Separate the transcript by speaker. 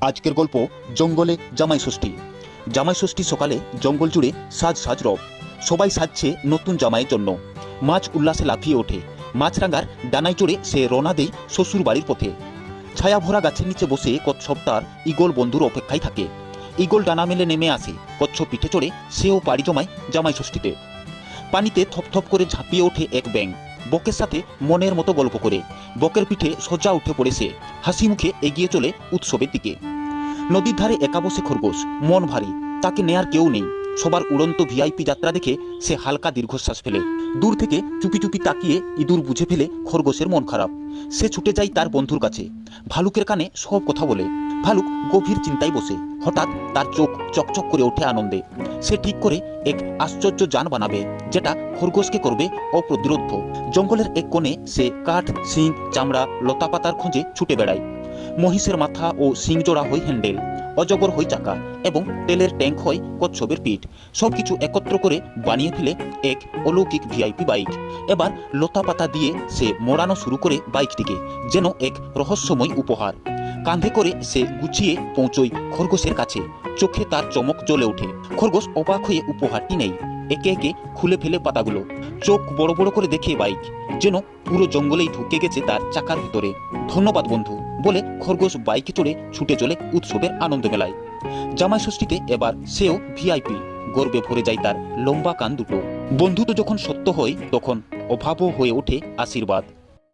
Speaker 1: আজকের গল্প জঙ্গলে জামাই ষষ্ঠী। জামাই ষষ্ঠী সকালে জঙ্গল জুড়ে সাজ সাজ রব। সবাই সাজছে নতুন জামাইয়ের জন্য। মাছ উল্লাসে লাফিয়ে ওঠে। মাছরাঙার ডানায় চড়ে সে রওনা দেয় শ্বশুর বাড়ির পথে। ছায়া ভরা গাছের নিচে বসে কচ্ছপ তার ইগল বন্ধুর অপেক্ষায় থাকে। ইগল ডানা মেলে নেমে আসে। কচ্ছপ পিঠে চড়ে সেও পাড়ি জমায় জামাই ষষ্ঠীতে। পানিতে থপথপ করে ঝাঁপিয়ে ওঠে এক ব্যাং বকের সাথে মনের মতো গল্প করে। বকের পিঠে সোজা উঠে পড়েছে হাসি মুখে এগিয়ে চলে উৎসবের দিকে। নদীর ধারে একা বসে খরগোশ। মন ভারী। তাকে নেয়ার কেউ নেই। সবার উড়ন্ত ভিআইপি যাত্রা দেখে সে হালকা দীর্ঘশ্বাস ফেলে। দূর থেকে চুপি চুপি তাকিয়ে ইঁদুর বুঝে ফেলে খরগোশের মন খারাপ। সে ছুটে যায় তার বন্ধুর কাছে। ভালুকের কানে সব কথা বলে। ভালুক গভীর চিন্তায় বসে। হঠাৎ তার চোখ চকচক করে ওঠে আনন্দে। সে ঠিক করে এক আশ্চর্য যান বানাবে, যেটা খরগোশকে করবে অপ্রতিরোধ্য। জঙ্গলের এক কোণে সে কাঠ, শিং, চামড়া, লতাপাতার খোঁজে ছুটে বেড়ায়। মহিষের মাথা ও সিংজোড়া হই হয় হ্যান্ডেল, অজগর হয় চাকা এবং তেলের ট্যাঙ্ক হয় কচ্ছপের পিঠ। সব কিছু একত্র করে বানিয়ে ফেলে এক অলৌকিক ভিআইপি বাইক। এবার লতা পাতা দিয়ে সে মোড়ানো শুরু করে বাইকটিকে, যেন এক রহস্যময় উপহার। কাঁধে করে সে গুছিয়ে পৌঁছই খরগোশের কাছে। চোখে তার চমক জ্বলে ওঠে। খরগোশ অবাক হয়ে উপহারটি নেই একে একে খুলে ফেলে পাতাগুলো। চোখ বড় বড় করে দেখে বাইক। যেন পুরো জঙ্গলেই ঢুকে গেছে তার চাকার ভিতরে। ধন্যবাদ, বন্ধু, বলে খরগোশ বাইকে চড়ে ছুটে চলে উৎসবের আনন্দ মেলায়। জামাই ষষ্ঠীতে এবার সেও ভিআইপি। গর্বে ভরে যায় তার লম্বা কান দুটো। বন্ধুত্ব যখন সত্য হয়, তখন অভাবও হয়ে ওঠে আশীর্বাদ।